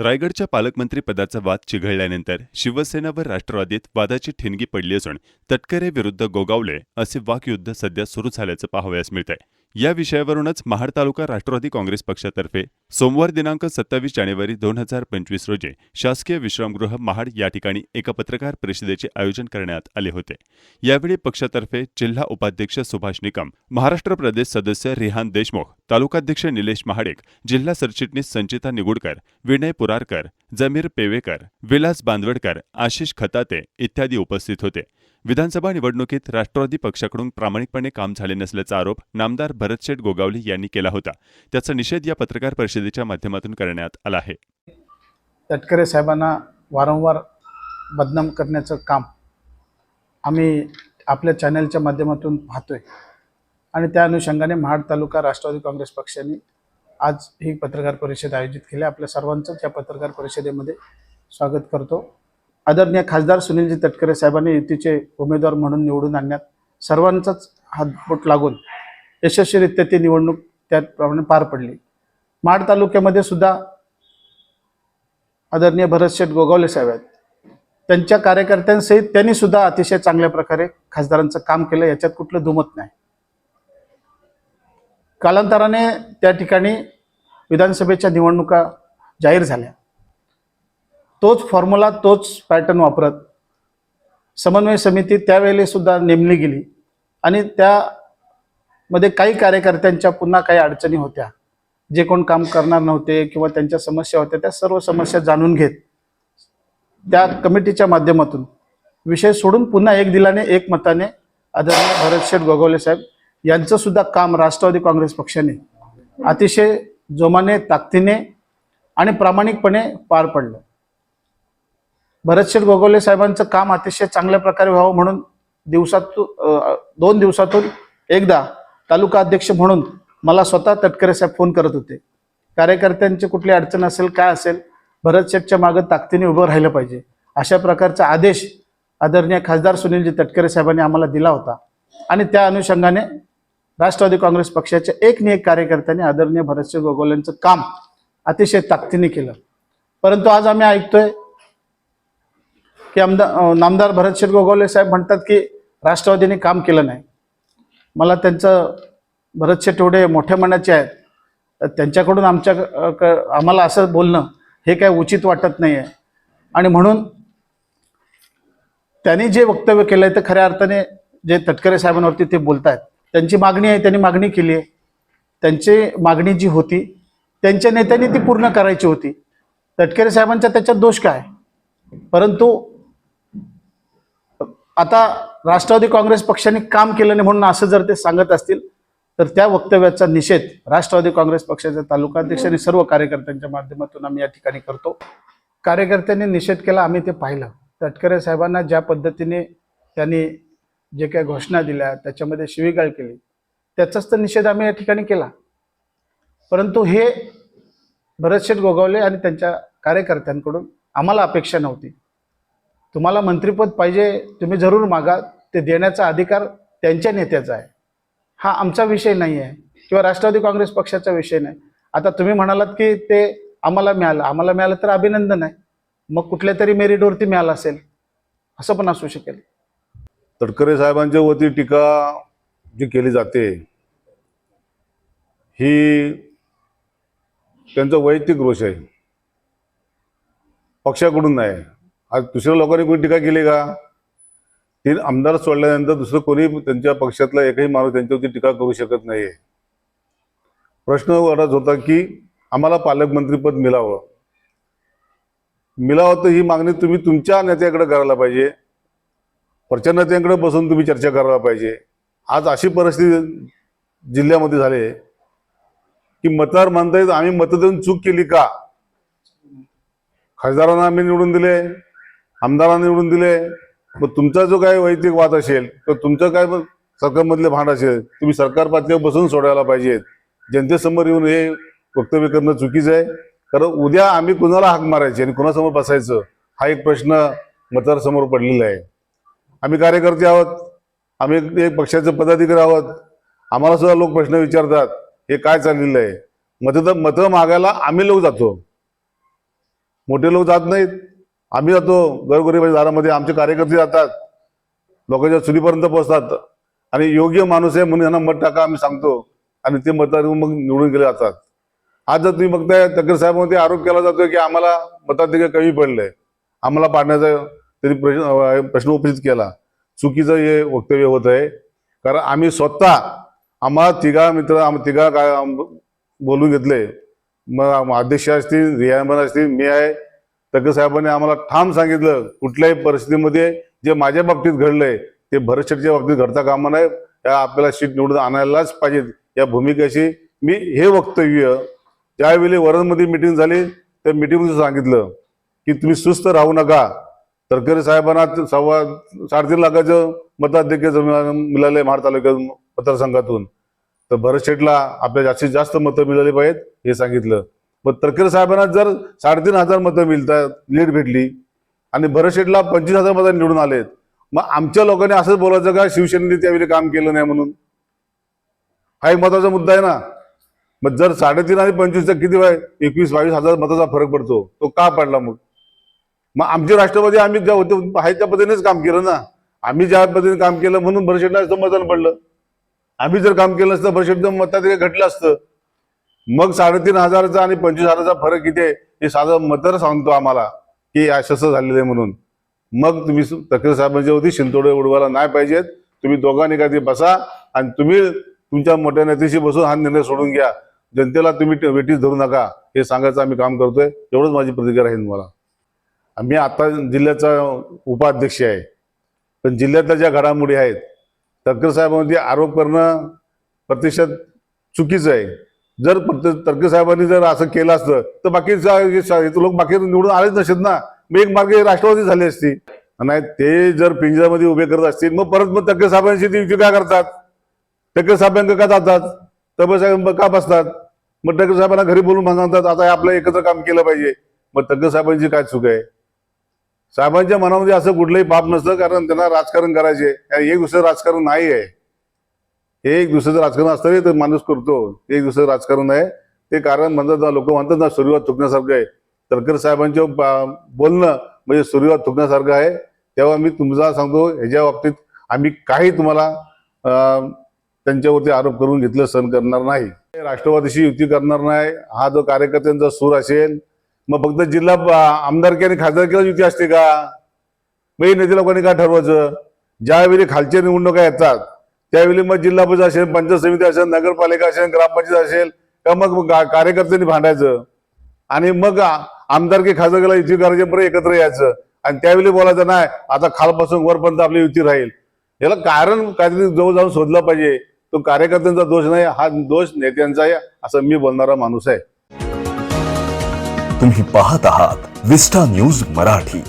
रायगडच्या पालकमंत्रीपदाचा वाद चिघळल्यानंतर शिवसेना व राष्ट्रवादीत वादाची ठिणगी पडली असून तटकरे विरुद्ध गोगावले असे वाकयुद्ध सध्या सुरू झाल्याचं पाहावयास मिळतंय. या विषयावरूनच महाड तालुका राष्ट्रवादी काँग्रेस पक्षातर्फे सोमवार दिनांक सत्तावीस जानेवारी दोन हजार पंचवीस रोजी शासकीय विश्रामगृह महाड या ठिकाणी एका पत्रकार परिषदेचे आयोजन करण्यात आले होते. यावेळी पक्षातर्फे जिल्हा उपाध्यक्ष सुभाष निकम महाराष्ट्र प्रदेश सदस्य रिहान देशमुख तालुकाध्यक्ष निलेश महाडिक जिल्हा सरचिटणीस संचिता निगुडकर विनय पुरारकर जमीर पेवेकर विलास बांदवडकर आशिष खताते इत्यादी उपस्थित होते. विधानसभा निवडणुकीत राष्ट्रवादी पक्षाकडून प्रामाणिकपणे काम झाले नसल्याचा आरोप नामदार भरतशेठ गोगावले यांनी केला होता. त्याचा निषेध या पत्रकार परिषदेच्या माध्यमातून करण्यात आला आहे. तटकरे साहेबांना वारंवार बदनाम करण्याचं काम आम्ही आपल्या चॅनलच्या माध्यमातून पाहतोय. आणि त्या अनुषंगाने महाड तालुका राष्ट्रवादी काँग्रेस पक्षाने आज ही पत्रकार परिषद आयोजित केली. आपल्या सर्वांचंच या पत्रकार परिषदेमध्ये स्वागत करतो. आदरणीय खासदार सुनीलजी तटकरे साहेबांनी युतीचे उमेदवार म्हणून निवडून आणण्यात सर्वांचाच हातबोट लागून यशस्वीरित्या ती निवडणूक त्याप्रमाणे पार पडली. माड तालुक्यामध्ये सुद्धा आदरणीय भरतशेठ गोगावले साहेब आहेत. त्यांच्या कार्यकर्त्यांसहित त्यांनी सुद्धा अतिशय चांगल्या प्रकारे खासदारांचं काम केलं याच्यात कुठलं दुमत नाही. कालांतराने त्या ठिकाणी विधानसभेच्या निवडणुका जाहीर झाल्या. तोच फॉर्म्युला तोच पॅटर्न वापरत. समन्वय समिती त्यावेळेला सुद्धा नेमली गेली. आणि त्यामध्ये काही कार्यकर्त्यांच्या पुन्हा काही अडचणी होत्या. जे कोण काम करणार नव्हते किंवा त्यांच्या समस्या होत्या त्या सर्व समस्या जाणून घेत. त्या कमिटीच्या माध्यमातून विषय सोडून पुन्हा एक दिलाने एक मताने आदरणीय भरतशेठ गोगावले साहेब यांचं सुद्धा काम राष्ट्रवादी काँग्रेस पक्षाने अतिशय जोमाने ताकदीने आणि प्रामाणिकपणे पार पडलं. भरतशेठ गोगावले साहेबांचं काम अतिशय चांगल्या प्रकारे व्हावं म्हणून दिवसातून दोन दिवसातून एकदा तालुका अध्यक्ष म्हणून मला स्वतः तटकरे साहेब फोन करत होते. कार्यकर्त्यांची कुठली अडचण असेल काय असेल भरत शेठच्या मागं ताकदीने उभं राहिलं पाहिजे. अशा प्रकारचा आदेश आदरणीय खासदार सुनीलजी तटकरे साहेबांनी आम्हाला दिला होता. आणि त्या अनुषंगाने राष्ट्रवादी काँग्रेस पक्षाच्या एक ने एक कार्यकर्त्यांनी आदरणीय भरतशेठ गोगोलेंचं काम अतिशय ताकदीने केलं. परंतु आज आम्ही ऐकतोय की आमदार नामदार भरतशेठ गोगोले साहेब म्हणतात की राष्ट्रवादीने काम केलं नाही. मला त्यांचं भरतशेठ एवढे मोठ्या मनाचे आहेत. तर त्यांच्याकडून आमच्या क- आम्हाला असं बोलणं हे काय उचित वाटत नाही आहे आणि म्हणून त्यांनी जे वक्तव्य केलं आहे ते खऱ्या अर्थाने जे तटकरे साहेबांवरती ते बोलत आहेत त्यांची मागणी आहे त्यांनी मागणी केली आहे. त्यांची मागणी जी होती त्यांच्या नेत्यांनी ती पूर्ण करायची होती. तटकरे साहेबांचा त्याच्यात दोष काय? परंतु आता राष्ट्रवादी काँग्रेस पक्षाने काम केलं नाही म्हणून असं जर ते सांगत असतील तर त्या वक्तव्याचा निषेध राष्ट्रवादी काँग्रेस पक्षाच्या तालुकाध्यक्ष आणि सर्व कार्यकर्त्यांच्या माध्यमातून आम्ही या ठिकाणी करतो. कार्यकर्त्यांनी निषेध केला आम्ही ते पाहिलं. तटकरे साहेबांना ज्या पद्धतीने त्यांनी जे काही घोषणा दिल्या त्याच्यामध्ये शिवीगाळ केली त्याचाच तर निषेध आम्ही या ठिकाणी केला. परंतु हे भरतशेठ गोगावले आणि त्यांच्या कार्यकर्त्यांकडून आम्हाला अपेक्षा नव्हती. तुम्हाला मंत्रिपद पाहिजे तुम्ही जरूर मागा. ते देण्याचा अधिकार त्यांच्या नेत्याचा आहे. हा आमचा विषय नाही आहे किंवा राष्ट्रवादी काँग्रेस पक्षाचा विषय नाही. आता तुम्ही म्हणालात की ते आम्हाला मिळालं. आम्हाला मिळालं तर अभिनंदन आहे. मग कुठल्या तरी मेरिटवरती मिळालं असेल असं पण असू शकेल. तटकरे साहेबांच्या वती टीका जी केली जाते ही त्यांचा वैयक्तिक रोष आहे. पक्षाकडून नाही. आज दुसऱ्या लोकांनी कोणी टीका केली का? तीन आमदार सोडल्यानंतर दुसरं कोणी त्यांच्या पक्षातला एकही माणूस त्यांच्यावरती टीका करू शकत नाही प्रश्न वाढत होता की आम्हाला पालकमंत्रीपद मिळावं. मिळावं तर ही मागणी तुम्ही तुमच्या नेत्याकडे करायला पाहिजे. वरच्या नेत्यांकडे बसून तुम्ही चर्चा करायला पाहिजे. आज अशी परिस्थिती जिल्ह्यामध्ये झाली की मतदार म्हणतायत आम्ही मत देऊन चूक केली का? खासदारांना आम्ही निवडून दिले. आमदारांना निवडून दिले मग तुमचा जो काय वैयक्तिक वाद असेल तर तुमचं काय सरकारमधले भांड असेल तुम्ही सरकार पातळीवर बसून सोडायला पाहिजेत. जनतेसमोर येऊन हे वक्तव्य करणं चुकीचं आहे. कारण उद्या आम्ही कुणाला हाक मारायची आणि कुणासमोर बसायचं हा एक प्रश्न मतदारसमोर पडलेला आहे. आम्ही कार्यकर्ते आहोत आम्ही एक- एक पक्षाचे पदाधिकारी आहोत आम्हाला सुद्धा लोक प्रश्न विचारतात हे काय चाललेलं आहे? मत मतं मागायला आम्ही लोक जातो. मोठे लोक जात नाहीत. आम्ही जातो घरगुरीबाई दारामध्ये आमचे कार्यकर्ते जातात. लोकांच्या चुलीपर्यंत पोहोचतात. आणि योग्य माणूस आहे म्हणून यांना मत टाका आम्ही सांगतो. आणि ते मताधिक मग निवडून गेले जातात. आज जर तुम्ही बघताय तक्कर साहेबांमध्ये आरोप केला जातोय की आम्हाला मताधिकार कमी पडलंय. आम्हाला पाडण्याचा त्यांनी प्रश्न प्रश्न उपस्थित केला. चुकीचं हे वक्तव्य होत आहे. कारण आम्ही स्वतः आम्हाला तिघा मित्र आम तिघा काय बोलून घेतले. मग अध्यक्ष असतील रियामन असतील मी आहे. तक्कर साहेबांनी आम्हाला ठाम सांगितलं कुठल्याही परिस्थितीमध्ये जे माझ्या बाबतीत घडलंय ते भरतशेठच्या बाबतीत घडता कामा नये. त्या आपल्याला सीट निवडून आणायलाच पाहिजेत. या भूमिकेशी मी हे वक्तव्य ज्यावेळी वरणमध्ये मिटिंग झाली त्या मिटिंगमध्ये सांगितलं की तुम्ही सुस्त राहू नका. तरकरी साहेबांना सव्वा साडेतीन लाखाचं मताधिक्य मिळाले महाड तालुक्यात मतदारसंघातून. तर भरत शेटला आपल्या जास्तीत जास्त मतं मिळाली पाहिजेत हे सांगितलं. पण तरकरे साहेबांना जर साडेतीन हजार मतं मिळतात लीड भेटली आणि भरशेटला पंचवीस हजार मतं निवडून आलेत मग आमच्या लोकांनी असंच बोलायचं का शिवसेनेने त्यावेळी काम केलं नाही म्हणून? हा एक महत्त्वाचा मुद्दा आहे ना. मग जर साडेतीन आणि पंचवीसचा किती वाय एकवीस बावीस हजार मताचा फरक पडतो तो का पडला मग? मग आमचे राष्ट्रवादी आम्ही ज्या होते आहे त्या पद्धतीनेच काम केलं ना. आम्ही ज्या पद्धतीने काम केलं म्हणून भरशेटला मतदान पडलं. आम्ही जर काम केलं असतं भरशेटचं मतात घटलं असतं मग साडेतीन हजाराचा आणि पंचवीस हजाराचा फरक किती आहे हे साधं मतर सांगतो आम्हाला की असं झालेलं आहे म्हणून. मग तुम्ही तक्रार साहेबांच्या होती शिंतोडे उडवायला नाही पाहिजेत. तुम्ही दोघांनी कधी बसा आणि तुम्ही तुमच्या मोठ्या नेत्याशी बसून हा निर्णय सोडून घ्या. जनतेला तुम्ही वेटीस धरू नका. हे सांगायचं आम्ही काम करतोय. एवढंच माझी प्रतिक्रिया राहील मला आम्ही आता जिल्ह्याचा उपाध्यक्ष आहे. पण जिल्ह्यातल्या ज्या घडामोडी आहेत तर्कर साहेबांमध्ये आरोप करणं प्रत्यक्षात चुकीचं आहे. जर तर्के साहेबांनी जर असं केलं असतं तर बाकी लोक बाकी निवडून आलेच नसत ना. मग एक मार्गे राष्ट्रवादी झाली असती. नाही ते जर पिंजऱ्यामध्ये उभे करत असतील मग परत मग तक्कर साहेबांशी ती युती काय करतात? टक्कर साहेबांक का जातात? तब्बे साहेब का बसतात? मग टक्के साहेबांना घरी बोलून सांगतात आता आपलं एकत्र काम केलं पाहिजे. मग टक्कर साहेबांची काय चूक आहे? साहेबांच्या मनामध्ये असं कुठलंही पाप नसतं कारण त्यांना राजकारण करायचे एक दुसरं राजकारण नाही आहे. एक दुसऱ्याचं राजकारण असतं तर माणूस करतो. एक दुसरं राजकारण आहे. ते कारण म्हणतात ना लोक म्हणतात ना सुरुवात चुकण्यासारखं आहे. तरकर साहेबांच्या बोलणं म्हणजे सुरुवात चुकण्यासारखं आहे. तेव्हा मी तुमचा सांगतो ह्याच्या बाबतीत आम्ही काही तुम्हाला अं, त्यांच्यावरती आरोप करून घेतलं सहन करणार नाही. राष्ट्रवादीशी युती करणार नाही. हा जो कार्यकर्त्यांचा सूर असेल मग फक्त जिल्हा आमदारकी आणि खासदारकीला युती असते का? मग हे नेते लोकांनी काय ठरवायचं? ज्यावेळी खालच्या निवडणुका येतात त्यावेळी मग जिल्हा परिषद असेल पंचायत समिती असेल नगरपालिका असेल ग्रामपंचायत असेल का मग कार्यकर्त्यांनी भांडायचं? आणि मग आमदारकी खासदारकीला युती करायचे एकत्र यायचं. आणि त्यावेळी बोलायचं नाही आता खालपासून वरपर्यंत आपली युती राहील. याला कारण काहीतरी जवळ जाऊन शोधलं पाहिजे. तो कार्यकर्त्यांचा दोष नाही हा दोष नेत्यांचा आहे असं मी बोलणारा माणूस आहे. तुम्ही पाहत आहात विस्टा न्यूज मराठी.